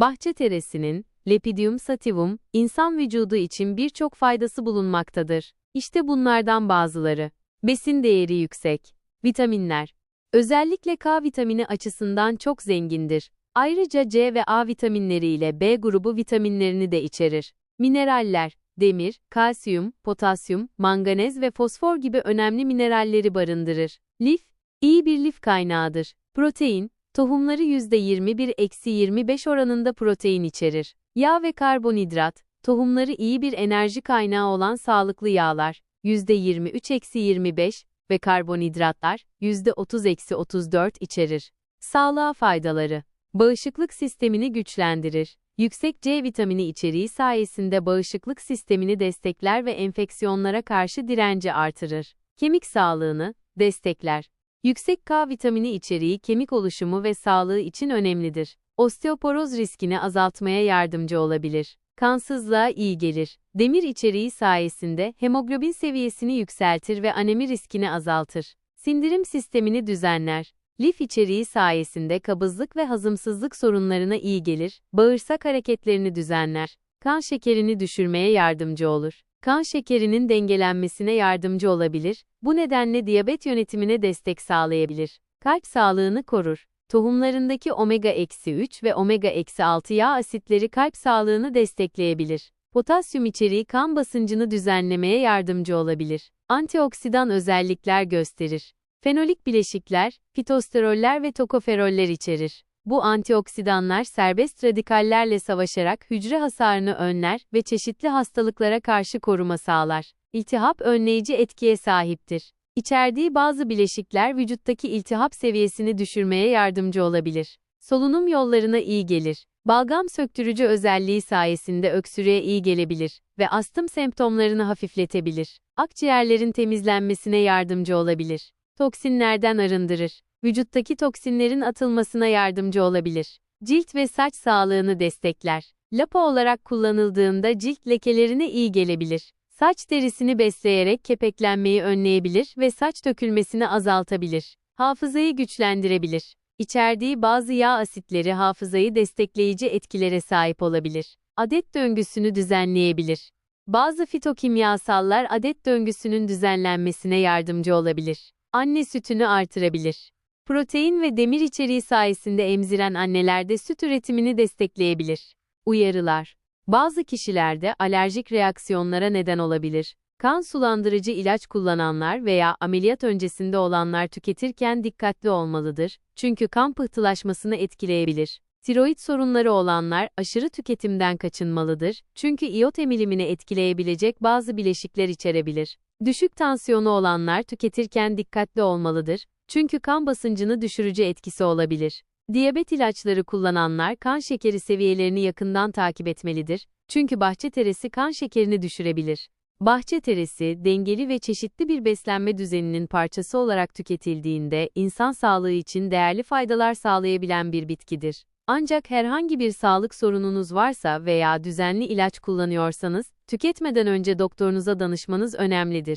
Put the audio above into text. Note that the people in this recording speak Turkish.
Bahçe teresinin, Lepidium sativum, insan vücudu için birçok faydası bulunmaktadır. İşte bunlardan bazıları. Besin değeri yüksek. Vitaminler. Özellikle K vitamini açısından çok zengindir. Ayrıca C ve A vitaminleri ile B grubu vitaminlerini de içerir. Mineraller, demir, kalsiyum, potasyum, manganez ve fosfor gibi önemli mineralleri barındırır. Lif, iyi bir lif kaynağıdır. Protein, tohumları %21-25 oranında protein içerir. Yağ ve karbonhidrat, tohumları iyi bir enerji kaynağı olan sağlıklı yağlar, %23-25 ve karbonhidratlar, %30-34 içerir. Sağlığa faydaları Bağışıklık sistemini güçlendirir. Yüksek C vitamini içeriği sayesinde bağışıklık sistemini destekler ve enfeksiyonlara karşı direnci artırır. Kemik sağlığını destekler. Yüksek K vitamini içeriği kemik oluşumu ve sağlığı için önemlidir. Osteoporoz riskini azaltmaya yardımcı olabilir. Kansızlığa iyi gelir. Demir içeriği sayesinde hemoglobin seviyesini yükseltir ve anemi riskini azaltır. Sindirim sistemini düzenler. Lif içeriği sayesinde kabızlık ve hazımsızlık sorunlarına iyi gelir, bağırsak hareketlerini düzenler, kan şekerini düşürmeye yardımcı olur. Kan şekerinin dengelenmesine yardımcı olabilir, bu nedenle diyabet yönetimine destek sağlayabilir. Kalp sağlığını korur. Tohumlarındaki omega-3 ve omega-6 yağ asitleri kalp sağlığını destekleyebilir. Potasyum içeriği kan basıncını düzenlemeye yardımcı olabilir. Antioksidan özellikler gösterir. Fenolik bileşikler, fitosteroller ve tokoferoller içerir. Bu antioksidanlar serbest radikallerle savaşarak hücre hasarını önler ve çeşitli hastalıklara karşı koruma sağlar. İltihap önleyici etkiye sahiptir. İçerdiği bazı bileşikler vücuttaki iltihap seviyesini düşürmeye yardımcı olabilir. Solunum yollarına iyi gelir. Balgam söktürücü özelliği sayesinde öksürüğe iyi gelebilir ve astım semptomlarını hafifletebilir. Akciğerlerin temizlenmesine yardımcı olabilir. Toksinlerden arındırır. Vücuttaki toksinlerin atılmasına yardımcı olabilir. Cilt ve saç sağlığını destekler. Lapa olarak kullanıldığında cilt lekelerine iyi gelebilir. Saç derisini besleyerek kepeklenmeyi önleyebilir ve saç dökülmesini azaltabilir. Hafızayı güçlendirebilir. İçerdiği bazı yağ asitleri hafızayı destekleyici etkilere sahip olabilir. Adet döngüsünü düzenleyebilir. Bazı fitokimyasallar adet döngüsünün düzenlenmesine yardımcı olabilir. Anne sütünü artırabilir. Protein ve demir içeriği sayesinde emziren annelerde süt üretimini destekleyebilir. Uyarılar bazı kişilerde alerjik reaksiyonlara neden olabilir. Kan sulandırıcı ilaç kullananlar veya ameliyat öncesinde olanlar tüketirken dikkatli olmalıdır. Çünkü kan pıhtılaşmasını etkileyebilir. Tiroid sorunları olanlar aşırı tüketimden kaçınmalıdır. Çünkü iot emilimini etkileyebilecek bazı bileşikler içerebilir. Düşük tansiyonu olanlar tüketirken dikkatli olmalıdır. Çünkü kan basıncını düşürücü etkisi olabilir. Diyabet ilaçları kullananlar kan şekeri seviyelerini yakından takip etmelidir. Çünkü bahçe teresi kan şekerini düşürebilir. Bahçe teresi, dengeli ve çeşitli bir beslenme düzeninin parçası olarak tüketildiğinde insan sağlığı için değerli faydalar sağlayabilen bir bitkidir. Ancak herhangi bir sağlık sorununuz varsa veya düzenli ilaç kullanıyorsanız, tüketmeden önce doktorunuza danışmanız önemlidir.